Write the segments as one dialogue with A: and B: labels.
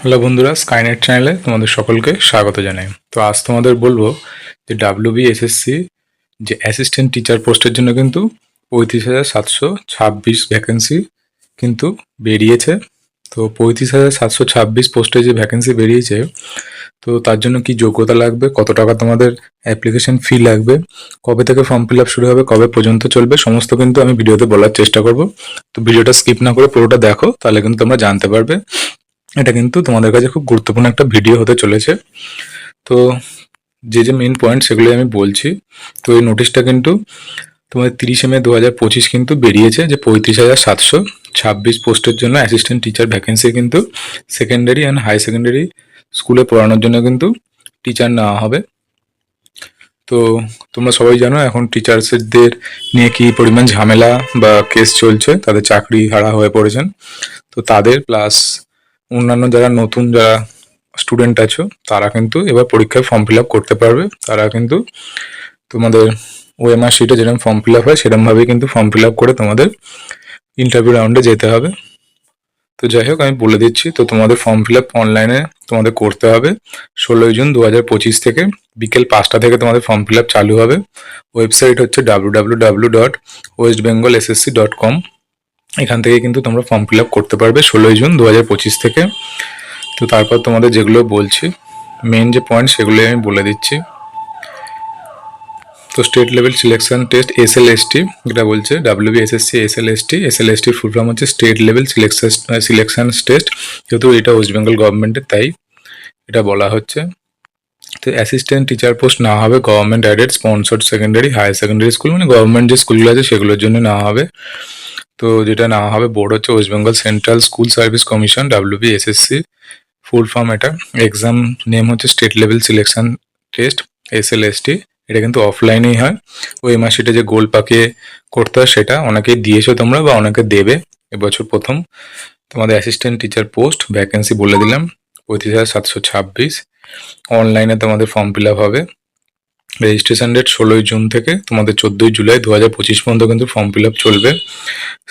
A: Hello বন্ধুরা Skynet চ্যানেলে তোমাদের সকলকে স্বাগত জানাই। তো আজ তোমাদের বলব যে ডাব্লিউ এসএসসি যে অ্যাসিস্ট্যান্ট টিচার পোস্টের জন্য কিন্তু পঁয়ত্রিশ হাজার সাতশো ছাব্বিশ ভ্যাকেন্সি কিন্তু বেরিয়েছে। তো পঁয়ত্রিশ হাজার সাতশো ছাব্বিশ পোস্টে যে ভ্যাকেন্সি বেরিয়েছে, তো তার জন্য কি যোগ্যতা লাগবে? কত টাকা তোমাদের অ্যাপ্লিকেশন ফি লাগবে? কবে থেকে ফর্ম ফিল আপ শুরু হবে? কবে পর্যন্ত চলবে? সমস্ত কিন্তু আমি ভিডিওতে বলার চেষ্টা করব। তো ভিডিওটা স্কিপ না করে পুরোটা দেখো, তাহলে কিন্তু তোমরা জানতে পারবে। এটা কিন্তু তোমাদের কাছে খুব গুরুত্বপূর্ণ একটা ভিডিও হতে চলেছে। তো যে যে মেন পয়েন্ট সেগুলোই আমি বলছি। তো এই নোটিশটা কিন্তু তোমাদের তিরিশে মে দু হাজার পঁচিশ কিন্তু বেরিয়েছে যে পঁয়ত্রিশ হাজার সাতশো ছাব্বিশ পোস্টের জন্য অ্যাসিস্ট্যান্ট টিচার ভ্যাকেন্সি কিন্তু সেকেন্ডারি অ্যান্ড হাই সেকেন্ডারি স্কুলে পড়ানোর জন্য কিন্তু টিচার নেওয়া হবে। তো তোমরা সবাই জানো এখন টিচার্সদের নিয়ে কি পরিমাণ ঝামেলা বা কেস চলছে, তাদের চাকরি হারা হয়ে পড়েছেন। তো তাদের প্লাস অন্যান্য যারা নতুন যারা স্টুডেন্ট আছো, তারা কিন্তু এবার পরীক্ষায় ফর্ম ফিল করতে পারবে। তারা কিন্তু তোমাদের ওএমআর শিটে যেরকম ফর্ম ফিল হয় সেরকমভাবেই কিন্তু ফর্ম ফিল করে তোমাদের ইন্টারভিউ রাউন্ডে যেতে হবে। তো যাই হোক, আমি বলে দিচ্ছি, তো তোমাদের ফর্ম ফিল অনলাইনে তোমাদের করতে হবে। ষোলোই জুন দু পঁচিশ থেকে বিকেল পাঁচটা থেকে তোমাদের ফর্ম ফিল চালু হবে। ওয়েবসাইট হচ্ছে W dot West Bengal SSC dot com এখান থেকে কিন্তু তোমরা ফর্ম ফিল আপ করতে পারবে ষোলোই জুন দু হাজার পঁচিশ থেকে। তো তারপর তোমাদের যেগুলো বলছি মেন যে পয়েন্ট সেগুলো আমি বলে দিচ্ছি। তো state level selection test S L S T যেটা বলছে W B S S C S L S T S L S টির ফুল ফর্ম হচ্ছে state level selection selection test যেহেতু এটা ওয়েস্ট বেঙ্গল গভর্নমেন্টের তাই এটা বলা হচ্ছে। তো অ্যাসিস্ট্যান্ট টিচার পোস্ট না হবে government aided sponsored secondary higher secondary school মানে গভর্নমেন্ট যে স্কুলগুলো আছে সেগুলোর জন্য না হবে। তো যেটা না হবে বোর্ড হচ্ছে West Bengal central school service commission WB SSC full form এটা। এক্সাম নেম হচ্ছে state level selection test S L S T এটা কিন্তু অফলাইনেই হয়। ওই মাসিটা যে গোল পাকিয়ে করতে হয় সেটা অনেকে দিয়েছ তোমরা বা অনেকে দেবে, এবছর প্রথম। তোমাদের অ্যাসিস্ট্যান্ট টিচার পোস্ট ভ্যাকেন্সি বলে দিলাম। পঁয়ত্রিশ হাজার সাতশো ছাব্বিশ। অনলাইনে তোমাদের ফর্ম ফিল আপ হবে। রেজিস্ট্রেশন ডেট ষোলোই জুন থেকে তোমাদের চোদ্দোই জুলাই দু হাজার পঁচিশ পর্যন্ত কিন্তু ফর্ম ফিল আপ চলবে।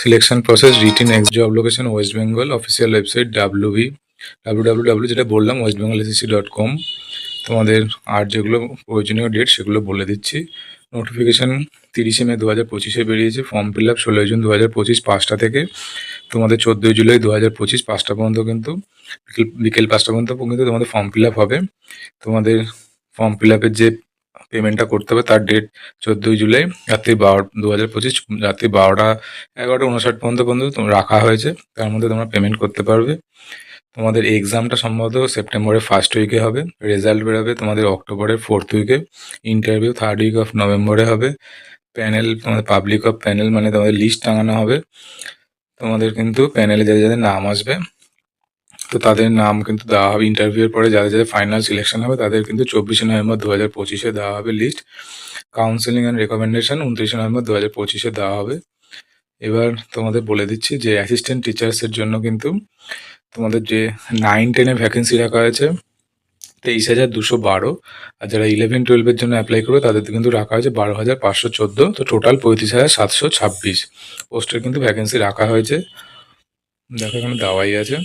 A: Selection process written x job location West Bengal official website W B W W যেটা বললাম West Bengal SSC dot com তোমাদের আর যেগুলো প্রয়োজনীয় ডেট সেগুলো বলে দিচ্ছি। নোটিফিকেশান তিরিশে মে দু হাজার পঁচিশে বেরিয়েছে ফর্ম ফিল আপ ষোলোই জুন দু হাজার পঁচিশ পাঁচটা থেকে। তোমাদের চোদ্দোই জুলাই দু হাজার পঁচিশ পাঁচটা পর্যন্ত কিন্তু, বিকেল বিকেল পাঁচটা পর্যন্ত কিন্তু তোমাদের ফর্ম ফিল আপ হবে। তোমাদের ফর্ম ফিল আপের যে পেমেন্টটা করতে হবে তার ডেট চোদ্দোই জুলাই, রাত্রি বারো দু হাজার পঁচিশ, রাত্রি বারোটা এগারোটা, উনষাট পর্যন্ত পর্যন্ত রাখা হয়েছে। তার মধ্যে তোমরা পেমেন্ট করতে পারবে। তোমাদের এক্সামটা সম্ভবত সেপ্টেম্বরের ফার্স্ট উইকে হবে। রেজাল্ট বেরোবে তোমাদের অক্টোবরের ফোর্থ উইকে ইন্টারভিউ থার্ড উইক অফ নভেম্বরে হবে। প্যানেল তোমাদের পাবলিক অফ প্যানেল মানে তোমাদের লিস্ট টাঙানো হবে। তোমাদের কিন্তু প্যানেলে যাদের যাদের নাম আসবে, তো তাদের নাম কিন্তু দেওয়া হবে। ইন্টারভিউর পরে যাদের যাদের ফাইনাল সিলেকশন হবে, তাদের কিন্তু চব্বিশে নভেম্বর দু হাজার পঁচিশে দেওয়া হবে লিস্ট কাউন্সিলিং অ্যান্ড রেকমেন্ডেশন উনত্রিশে নভেম্বর দু হাজার পঁচিশে দেওয়া হবে। এবার তোমাদের বলে দিচ্ছি যে অ্যাসিস্ট্যান্ট টিচার্সের জন্য কিন্তু তোমাদের যে নাইন টেনে ভ্যাকেন্সি রাখা হয়েছে, তেইশ হাজার দুশো বারো। আর যারা ইলেভেন টুয়েলভের জন্য অ্যাপ্লাই করবে, তাদের কিন্তু রাখা হয়েছে বারো হাজার পাঁচশো চোদ্দ। তো টোটাল পঁয়ত্রিশ হাজার সাতশো ছাব্বিশ। পোস্টের কিন্তু ভ্যাকেন্সি রাখা হয়েছে। দেখো এখানে দেওয়াই আছে।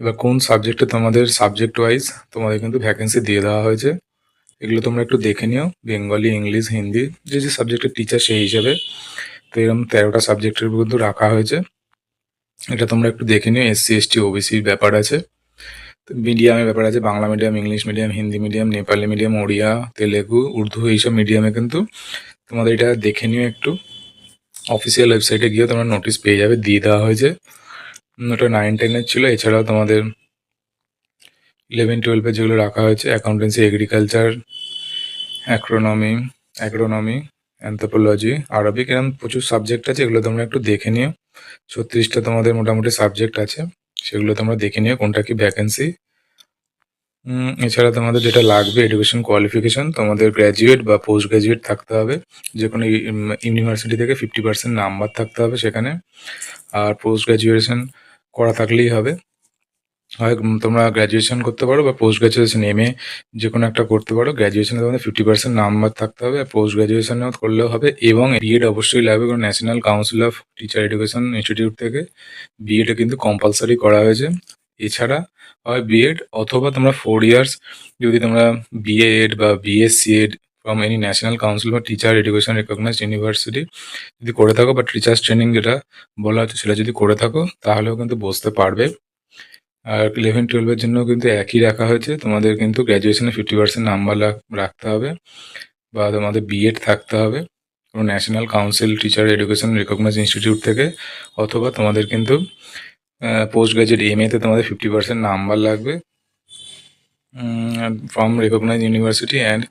A: এবার কোন সাবজেক্টে তোমাদের সাবজেক্ট ওয়াইজ তোমাদের কিন্তু ভ্যাকেন্সি দিয়ে দেওয়া হয়েছে? এগুলো তোমরা একটু দেখে নিও। বেঙ্গলি ইংলিশ হিন্দি যে যে সাবজেক্টের টিচার সেই হিসেবে। তো এরকম তেরোটা সাবজেক্টের কিন্তু রাখা হয়েছে। এটা তোমরা একটু দেখে নিও, এসসি, এসটি ওবিসির ব্যাপার আছে। মিডিয়ামের ব্যাপার আছে, Bangla medium, English medium, Hindi medium, Nepali medium, Odia, Telugu, Urdu, এইসব মিডিয়ামে কিন্তু তোমাদের এটা দেখে নিও একটু। অফিসিয়াল ওয়েবসাইটে গিয়ে তোমরা নোটিশ পেয়ে যাবে, দিয়ে দেওয়া হয়েছে। ওটা নাইন টেনের ছিল, এছাড়াও তোমাদের ইলেভেন টুয়েলভে যেগুলো রাখা হয়েছে accountancy agriculture acronomy agronomy anthropology Arabic এরকম প্রচুর সাবজেক্ট আছে, এগুলো তোমরা একটু দেখে নিও। ছত্রিশটা তোমাদের মোটামুটি সাবজেক্ট আছে, সেগুলো তোমরা দেখে নিও, কোনটা কি ভ্যাকেন্সি এছাড়া তোমাদের যেটা লাগবে এডুকেশন কোয়ালিফিকেশন তোমাদের গ্র্যাজুয়েট বা পোস্ট গ্র্যাজুয়েট থাকতে হবে যে কোনো ইউনিভার্সিটি থেকে ফিফটি পার্সেন্ট নাম্বার থাকতে হবে সেখানে। আর পোস্ট গ্র্যাজুয়েশন করা থাকলেই হবে। হয় তোমরা গ্র্যাজুয়েশন করতে পারো বা পোস্ট গ্র্যাজুয়েশন এমএ যে কোনো একটা করতে পারো। গ্র্যাজুয়েশনে তোমাদের ফিফটি পার্সেন্ট নাম্বার থাকতে হবে আর পোস্ট গ্র্যাজুয়েশনেও করলেও হবে এবং বিএড অবশ্যই লাগবে কারণ national council of teacher education institute থেকে বিএডে কিন্তু কম্পালসারি করা হয়েছে। এছাড়া হয় বিএড অথবা তোমরা ফোর ইয়ার্স যদি তোমরা বিএড বা BSc Ed from any national council বা টিচার এডুকেশন রেকগনাইজড ইউনিভার্সিটি যদি করে থাকো বা টিচার্স ট্রেনিং যেটা বলা হচ্ছে সেটা যদি করে থাকো তাহলেও কিন্তু বসতে পারবে। আর ইলেভেন টুয়েলভের জন্য কিন্তু একই রাখা হয়েছে। তোমাদের কিন্তু গ্র্যাজুয়েশনে ফিফটি পার্সেন্ট নাম্বার রাখতে হবে বা তোমাদের বিএড থাকতে হবে। কোনো national council teacher education recognise institute থেকে অথবা তোমাদের কিন্তু পোস্ট গ্রাজুয়েট এম এতে তোমাদের ফিফটি পার্সেন্ট নাম্বার লাগবে। ফ্রম রেকগনাইজ ইউনিভার্সিটি অ্যান্ড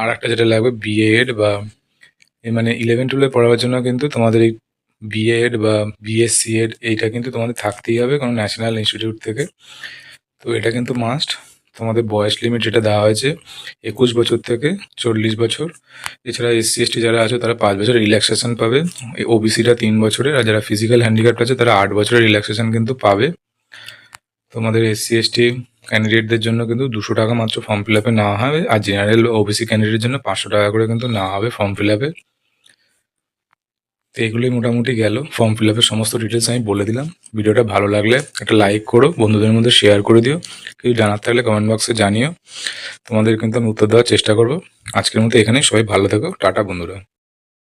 A: আর একটা যেটা লাগবে বিএড বা মানে ইলেভেন টুয়েলভে পড়াবার জন্য কিন্তু তোমাদের এই বিএড বা বিএসসি এড এইটা কিন্তু তোমাদের থাকতেই হবে কোনো ন্যাশনাল ইনস্টিটিউট থেকে। তো এটা কিন্তু মাস্ট তোমাদের বয়স লিমিট যেটা দেওয়া হয়েছে, একুশ বছর থেকে চল্লিশ বছর। এছাড়া এসসি এসটি যারা আছে, তারা পাঁচ বছর রিল্যাক্সেশন পাবে। ওবিসিটা তিন বছরের, আর যারা ফিজিক্যাল হ্যান্ডিক্যাপ্ট আছে, তারা আট বছরের রিল্যাক্সেশন কিন্তু পাবে। তোমাদের এসসি এসটি ক্যান্ডিডেটদের জন্য কিন্তু দুশো টাকা মাত্র ফর্ম ফিল আপে নেওয়া হবে, আর জেনারেল ওবিসি ক্যান্ডিডেটের জন্য পাঁচশো টাকা করে কিন্তু নেওয়া হবে ফর্ম ফিল আপে তো এগুলোই মোটামুটি গেল। ফর্ম ফিল আপের সমস্ত ডিটেলস আমি বলে দিলাম। ভিডিওটা ভালো লাগলে একটা লাইক করো, বন্ধুদের মধ্যে শেয়ার করে দিও। কিছু জানার থাকলে কমেন্ট বক্সে জানিও। তোমাদের কিন্তু আমি উত্তর দেওয়ার চেষ্টা করব। আজকের মতো এখানেই সবাই ভালো থাকো। টাটা বন্ধুরা।